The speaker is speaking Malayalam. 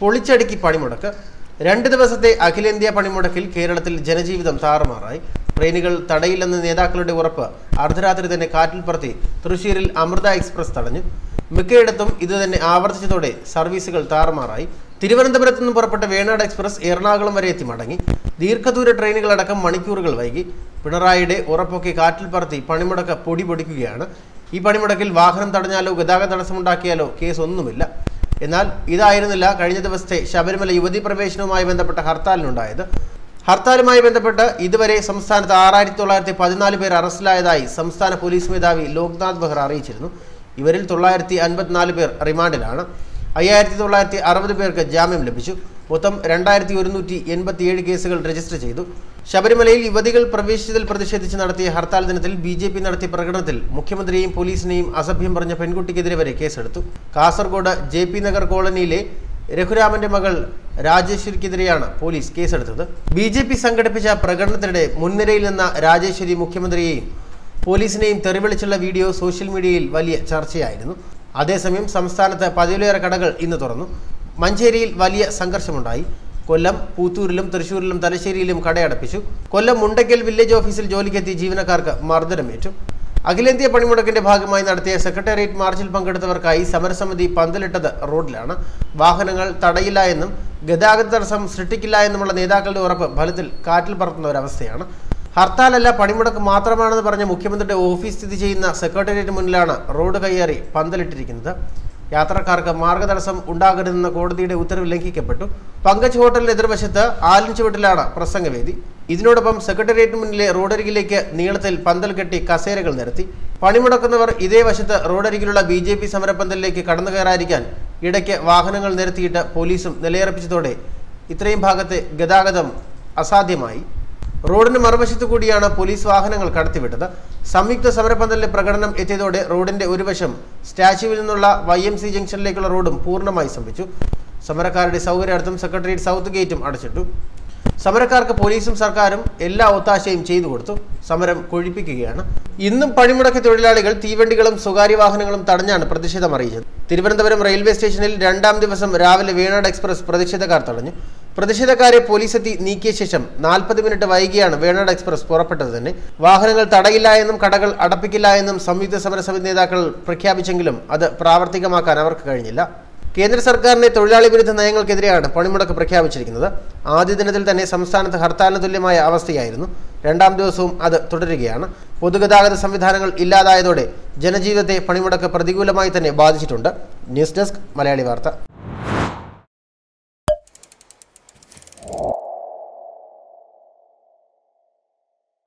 പൊളിച്ചടുക്കി പണിമുടക്ക്. രണ്ട് ദിവസത്തെ അഖിലേന്ത്യാ പണിമുടക്കിൽ കേരളത്തിൽ ജനജീവിതം താറുമാറായി. ട്രെയിനുകൾ തടയില്ലെന്ന നേതാക്കളുടെ ഉറപ്പ് അർദ്ധരാത്രി തന്നെ കാറ്റിൽ പറത്തി തൃശൂരിൽ അമൃത എക്സ്പ്രസ് തടഞ്ഞു. മിക്കയിടത്തും ഇതുതന്നെ ആവർത്തിച്ചതോടെ സർവീസുകൾ താറുമാറായി. തിരുവനന്തപുരത്ത് നിന്ന് പുറപ്പെട്ട വേണാട് എക്സ്പ്രസ് എറണാകുളം വരെ എത്തി മടങ്ങി. ദീർഘദൂര ട്രെയിനുകളടക്കം മണിക്കൂറുകൾ വൈകി. പിണറായിയുടെ ഉറപ്പൊക്കെ കാറ്റിൽ പറത്തി പണിമുടക്ക് പൊടി പൊടിക്കുകയാണ്. ഈ പണിമുടക്കിൽ വാഹനം തടഞ്ഞാലോ ഗതാഗത തടസ്സമുണ്ടാക്കിയാലോ കേസ് ഒന്നുമില്ല എന്നാൽ ഇതായിരുന്നില്ല കഴിഞ്ഞ ദിവസത്തെ ശബരിമല യുവതി പ്രവേശനവുമായി ബന്ധപ്പെട്ട ഹർത്താലിനുണ്ടായത്. ഹർത്താലുമായി ബന്ധപ്പെട്ട് ഇതുവരെ സംസ്ഥാനത്ത് ആറായിരത്തി തൊള്ളായിരത്തി പതിനാല് പേർ അറസ്റ്റിലായതായി സംസ്ഥാന പോലീസ് മേധാവി ലോക്നാഥ് ബെഹ്റ അറിയിച്ചിരുന്നു. ഇവരിൽ തൊള്ളായിരത്തി അൻപത്തിനാല് പേർ റിമാൻഡിലാണ്. അയ്യായിരത്തി തൊള്ളായിരത്തി അറുപത് പേർക്ക് ജാമ്യം ലഭിച്ചു. മൊത്തം രണ്ടായിരത്തി ഒരുന്നൂറ്റി എൺപത്തിയേഴ് കേസുകൾ രജിസ്റ്റർ ചെയ്തു. ശബരിമലയിൽ യുവതികൾ പ്രവേശിച്ചതിൽ പ്രതിഷേധിച്ച് നടത്തിയ ഹർത്താൽ ദിനത്തിൽ ബി ജെ പി നടത്തിയ പ്രകടനത്തിൽ മുഖ്യമന്ത്രിയെയും പോലീസിനെയും അസഭ്യം പറഞ്ഞ പെൺകുട്ടിക്കെതിരെ വരെ കേസെടുത്തു. കാസർഗോഡ് ജെ പി നഗർ കോളനിയിലെ രഘുരാമന്റെ മകൾ രാജേശ്വരിക്കെതിരെയാണ് പോലീസ് കേസെടുത്തത്. ബി ജെ പി സംഘടിപ്പിച്ച പ്രകടനത്തിനിടെ മുൻനിരയിൽ നിന്ന രാജേശ്വരി മുഖ്യമന്ത്രിയെയും പോലീസിനെയും തെറിവിളിച്ചുള്ള വീഡിയോ സോഷ്യൽ മീഡിയയിൽ വലിയ ചർച്ചയായിരുന്നു. അതേസമയം സംസ്ഥാനത്ത് പതിവിലേറെ കടകൾ ഇന്ന് തുറന്നു. മഞ്ചേരിയിൽ വലിയ സംഘർഷമുണ്ടായി. കൊല്ലം പൂത്തൂരിലും തൃശൂരിലും തലശ്ശേരിയിലും കടയടപ്പിച്ചു. കൊല്ലം മുണ്ടയ്ക്കൽ വില്ലേജ് ഓഫീസിൽ ജോലിക്കെത്തിയ ജീവനക്കാർക്ക് മർദ്ദനമേറ്റു. അഖിലേന്ത്യാ പണിമുടക്കിന്റെ ഭാഗമായി നടത്തിയ സെക്രട്ടേറിയറ്റ് മാർച്ചിൽ പങ്കെടുത്തവർക്കായി സമരസമിതി പന്തലിട്ടത് റോഡിലാണ്. വാഹനങ്ങൾ തടയില്ല എന്നും ഗതാഗത തടസ്സം സൃഷ്ടിക്കില്ല എന്നുമുള്ള നേതാക്കളുടെ ഉറപ്പ് ഫലത്തിൽ കാറ്റിൽ പറത്തുന്ന ഒരവസ്ഥയാണ്. ഹർത്താലല്ല പണിമുടക്ക് മാത്രമാണെന്ന് പറഞ്ഞ മുഖ്യമന്ത്രിയുടെ ഓഫീസ് സ്ഥിതി ചെയ്യുന്ന സെക്രട്ടേറിയറ്റ് മുന്നിലാണ് റോഡ് കയ്യേറി പന്തലിട്ടിരിക്കുന്നത്. യാത്രക്കാർക്ക് മാർഗതടസ്സം ഉണ്ടാകരുതെന്ന കോടതിയുടെ ഉത്തരവ് ലംഘിക്കപ്പെട്ടു. പങ്കജ് ഹോട്ടലിന് എതിർവശത്ത് ആലിൻ ചുവട്ടിലാണ് പ്രസംഗവേദി. ഇതിനോടൊപ്പം സെക്രട്ടേറിയറ്റിന് മുന്നിലെ റോഡരികിലേക്ക് നീളത്തിൽ പന്തൽ കെട്ടി കസേരകൾ നിരത്തി. പണിമുടക്കുന്നവർ ഇതേ വശത്ത് റോഡരികിലുള്ള ബി ജെ പി സമരപ്പന്തലിലേക്ക് കടന്നു കയറാതിരിക്കാൻ ഇടയ്ക്ക് വാഹനങ്ങൾ നിരത്തിയിട്ട് പോലീസും നിലയുറപ്പിച്ചതോടെ ഇത്രയും ഭാഗത്തെ ഗതാഗതം അസാധ്യമായി. റോഡിന് മറുവശത്തു കൂടിയാണ് പോലീസ് വാഹനങ്ങൾ കടത്തിവിട്ടത്. സംയുക്ത സമരപന്തലിലെ പ്രകടനം എത്തിയതോടെ റോഡിന്റെ ഒരു വശം സ്റ്റാച്യുവിൽ നിന്നുള്ള വൈ എം സി ജംഗ്ഷനിലേക്കുള്ള റോഡും പൂർണമായി സ്തംഭിച്ചു. സമരക്കാരുടെ സൗകര്യാർത്ഥം സെക്രട്ടേറിയറ്റ് സൗത്ത് ഗേറ്റും അടച്ചിട്ടു. സമരക്കാർക്ക് പോലീസും സർക്കാരും എല്ലാ ഒത്താശയും ചെയ്തു കൊടുത്തു. സമരം കൊഴിപ്പിക്കുകയാണ്. ഇന്നും പണിമുടക്ക് തൊഴിലാളികൾ തീവണ്ടികളും സ്വകാര്യ വാഹനങ്ങളും തടഞ്ഞാണ് പ്രതിഷേധം അറിയിച്ചത്. തിരുവനന്തപുരം റെയിൽവേ സ്റ്റേഷനിൽ രണ്ടാം ദിവസം രാവിലെ വേണാട് എക്സ്പ്രസ് പ്രതിഷേധക്കാർ തടഞ്ഞു. പ്രതിഷേധക്കാരെ പോലീസ് എത്തി നീക്കിയ ശേഷം നാൽപ്പത് മിനിറ്റ് വൈകിയാണ് വേണാട് എക്സ്പ്രസ് പുറപ്പെട്ടത് തന്നെ. വാഹനങ്ങൾ തടയില്ല എന്നും കടകൾ അടപ്പിക്കില്ല എന്നും സംയുക്ത സമരസമിതി നേതാക്കൾ പ്രഖ്യാപിച്ചെങ്കിലും അത് പ്രാവർത്തികമാക്കാൻ അവർക്ക് കഴിഞ്ഞില്ല. കേന്ദ്ര സർക്കാരിന്റെ തൊഴിലാളി വിരുദ്ധ നയങ്ങൾക്കെതിരെയാണ് പണിമുടക്ക് പ്രഖ്യാപിച്ചിരിക്കുന്നത്. ആദ്യ ദിനത്തിൽ തന്നെ സംസ്ഥാനത്ത് ഹർത്താലിന് തുല്യമായ അവസ്ഥയായിരുന്നു. രണ്ടാം ദിവസവും അത് തുടരുകയാണ്. പൊതുഗതാഗത സംവിധാനങ്ങൾ ഇല്ലാതായതോടെ ജനജീവിതത്തെ പണിമുടക്ക് പ്രതികൂലമായി തന്നെ ബാധിച്ചിട്ടുണ്ട്. ന്യൂസ് ഡെസ്ക് മലയാളി വാർത്ത.